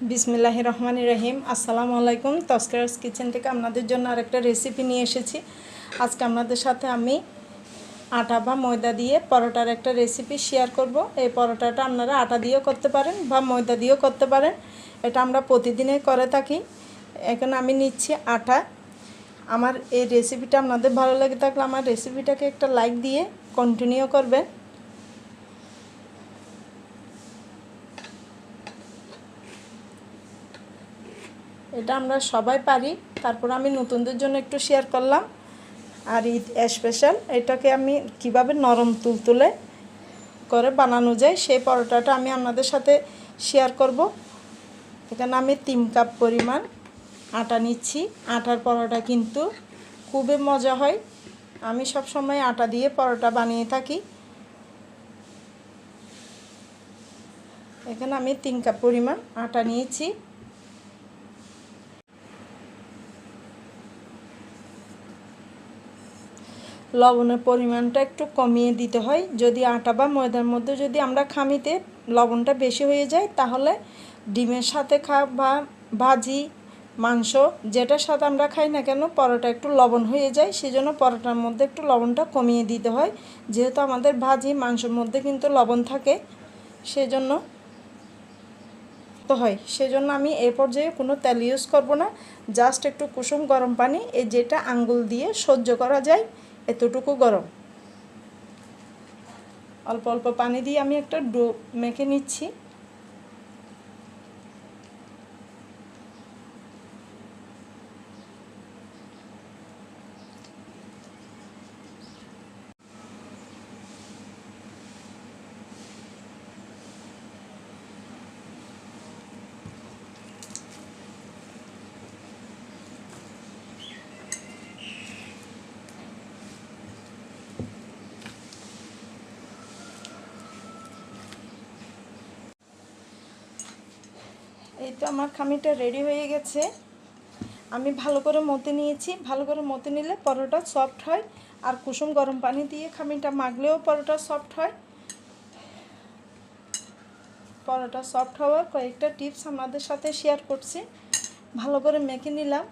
বিসমিল্লাহ রহমান রহিম। আসসালামু আলাইকুম। তস্করাস কিচেন থেকে আপনাদের জন্য আরেকটা রেসিপি নিয়ে এসেছি। আজকে আপনাদের সাথে আমি আটা বা ময়দা দিয়ে পরোটার একটা রেসিপি শেয়ার করব। এই পরোটাটা আপনারা আটা দিয়েও করতে পারেন বা ময়দা দিয়েও করতে পারেন। এটা আমরা প্রতিদিনে করে থাকি। এখানে আমি নিচ্ছি আটা। আমার এই রেসিপিটা আপনাদের ভালো লাগে থাকলে আমার রেসিপিটাকে একটা লাইক দিয়ে কন্টিনিউ করবেন। এটা আমরা সবাই পারি। তারপর আমি নতুনদের জন্য একটু শেয়ার করলাম। আর ঈদ স্পেশাল এটাকে আমি কীভাবে নরম তুলতুলে করে বানানো যায়, সেই পরোটাটা আমি আপনাদের সাথে শেয়ার করব। এখানে আমি তিন কাপ পরিমাণ আটা নিচ্ছি। আটার পরোটা কিন্তু খুবই মজা হয়। আমি সব সময় আটা দিয়ে পরোটা বানিয়ে থাকি। এখানে আমি তিন কাপ পরিমাণ আটা নিয়েছি। লবণের পরিমাণটা একটু কমিয়ে দিতে হয়। যদি আটা বা ময়দার মধ্যে যদি আমরা খামিতে লবণটা বেশি হয়ে যায়, তাহলে ডিমের সাথে খা বা ভাজি, মাংস, যেটার সাথে আমরা খাই না কেন, পরোটা একটু লবণ হয়ে যায়। সেজন্য পরোটার মধ্যে একটু লবণটা কমিয়ে দিতে হয়। যেহেতু আমাদের ভাজি, মাংসের মধ্যে কিন্তু লবণ থাকে, সেজন্য তো হয়। সেজন্য আমি এ পর্যায়ে কোনো তেল ইউজ করব না। জাস্ট একটু কুসুম গরম পানি, এ যেটা আঙ্গুল দিয়ে সহ্য করা যায়। এতটুকু গরম। অল্প অল্প পানি দিয়ে আমি একটা ডো মেখে নিচ্ছি। তো আমার খামিটা রেডি হয়ে গেছে। আমি ভালো করে মতে নিয়েছি। ভালো করে মতে নিলে পরোটা সফট হয়। আর কুসুম গরম পানি দিয়ে খামিটা মাগলেও পরোটা সফট হয়। পরোটা সফট হওয়ার কয়েকটা টিপস আমাদের সাথে শেয়ার করছি। ভালো করে মেখে নিলাম।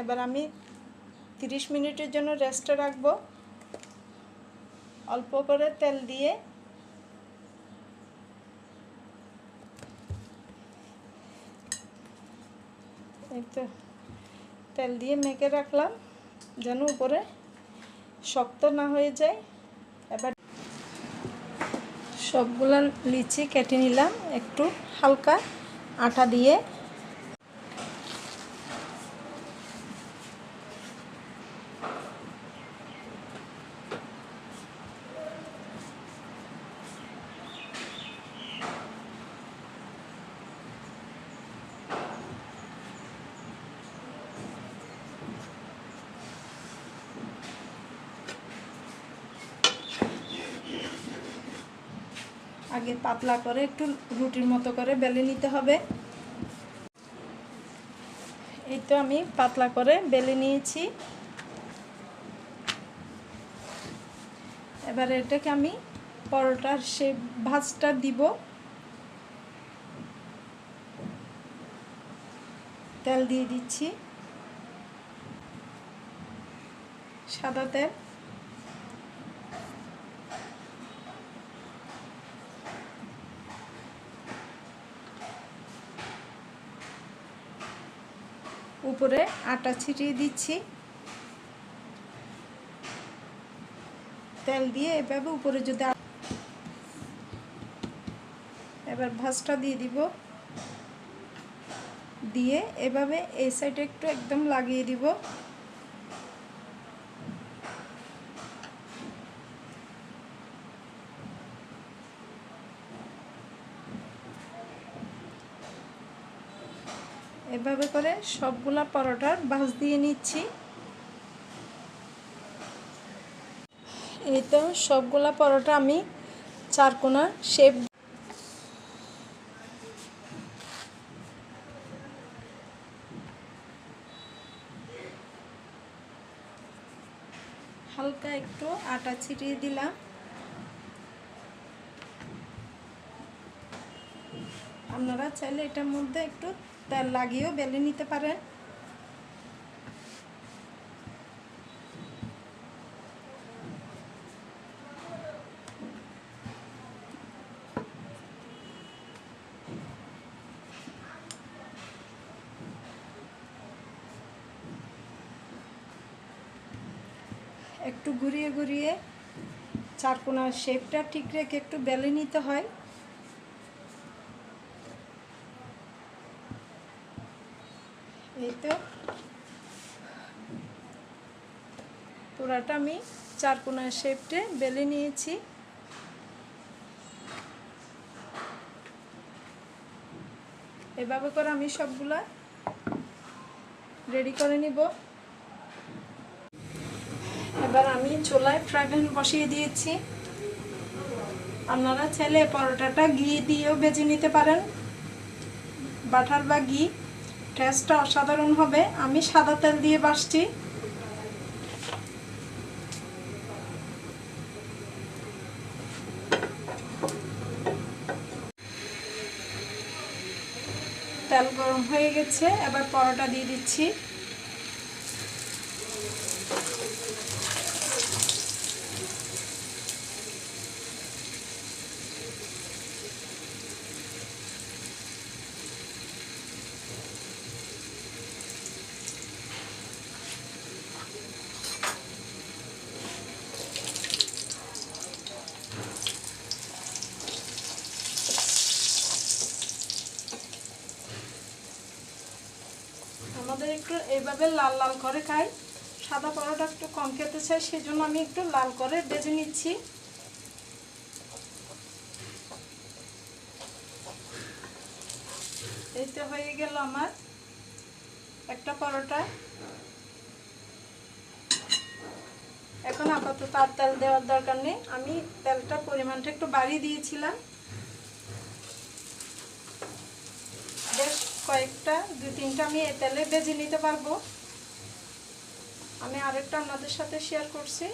এবার আমি তিরিশ মিনিটের জন্য রেস্টে রাখব। অল্প করে তেল দিয়ে তো তেল দিয়ে মেখে রাখলাম, যেন উপরে শক্ত না হয়ে যায়। এবার সবগুলো লিচি কেটে নিলাম, একটু হালকা আটা দিয়ে। আগে পাতলা করে একটু রুটির মতো করে বেলে নিতে হবে। এই তো আমি পাতলা করে বেলে নিয়েছি। এবার এটাকে আমি পরোটার সে ভাজটা দিব। তেল দিয়ে দিচ্ছি। সাদা তেল। উপরে আটা ছিটিয়ে দিচ্ছি। তেল দিয়ে এভাবে উপরে যদি এবার ভাজটা দিয়ে দিব। দিয়ে এভাবে এই সাইডে একটু একদম লাগিয়ে দিব। এভাবে করে সবগুলা পরোটার বাস দিয়ে নিচ্ছি। এই তো সবগুলা পরোটা আমি চারকোনা শেপ হালকা একটু আটা ছিটিয়ে দিলাম। আপনারা চাইলে এটার মধ্যে একটু তেল লাগিয়েও বেলে নিতে পারেন একটু ঘুরিয়ে ঘুরিয়ে চারকোনার শেপটা ঠিক রেখে একটু বেলে নিতে হয়। এই তো আমি চারকোনার শেপটে বেলে নিয়েছি। এভাবে করে আমি সবগুলা রেডি করে নিব। এবার আমি চোলায় ফ্রাই প্যান বসিয়ে দিয়েছি। আপনারা চাইলে পরোটাটা ঘি দিয়েও বেজে নিতে পারেন। বাটার বা ঘি। টেস্টটা অসাধারণ হবে আমি সাদা তেল দিয়ে বাসছি। তেল গরম হয়ে গেছে, এবার পরোটা দিয়ে দিচ্ছি আমাদের একটু এইভাবে লাল লাল করে খাই। সাদা পরোটা একটু কম খেতে চাই, সেজন্য আমি একটু লাল করে বেজে নিচ্ছি। এই তো হয়ে গেল আমার একটা পরোটা। এখন আপাতত আর তেল দেওয়ার দরকার নেই। আমি তেলটার পরিমাণটা একটু বাড়িয়ে দিয়েছিলাম। বেশ কয়েকটা দু তিনটা আমি এ তেলে বেজে নিতে পারব। আমি আরেকটা আপনাদের সাথে শেয়ার করছি।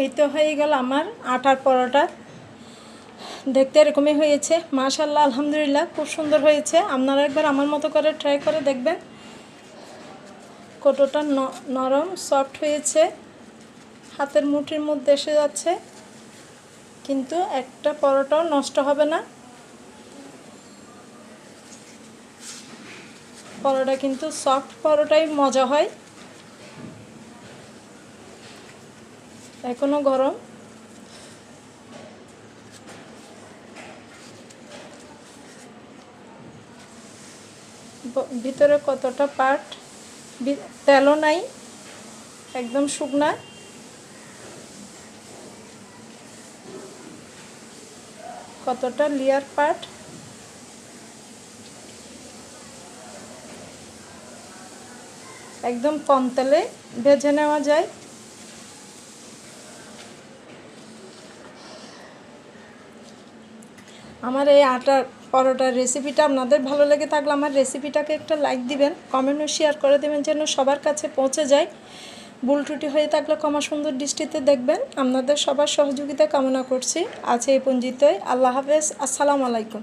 এই তো হয়ে গেল আমার আটার পরোটা। দেখতে এরকমই হয়েছে। মাশাল্লাহ আলহামদুলিল্লাহ, খুব সুন্দর হয়েছে। আপনারা একবার আমার মতো করে ট্রাই করে দেখবেন। কতটা নরম সফট হয়েছে। হাতের মুঠির মধ্যে এসে যাচ্ছে। কিন্তু একটা পরোটাও নষ্ট হবে না। পরোটা কিন্তু সফট পরোটাই মজা হয়। এখনও গরম। ভিতরে কতটা পার্ট তেলও নাই, একদম শুকনা। কতটা লেয়ার পার্ট একদম কম তেলে ভেজে নেওয়া যায়। আমার এই আটার পরোটার রেসিপিটা আপনাদের ভালো লেগে থাকলে আমার রেসিপিটাকে একটা লাইক দিবেন কমেন্টও শেয়ার করে দেবেন যেন সবার কাছে পৌঁছে যায়। ভুল ত্রুটি হয়ে থাকলে ক্ষমা সুন্দর দৃষ্টিতে দেখবেন। আপনাদের সবার সহযোগিতা কামনা করছি। আছে এই পঞ্জিতই আল্লাহ হাফেজ। আসসালামু আলাইকুম।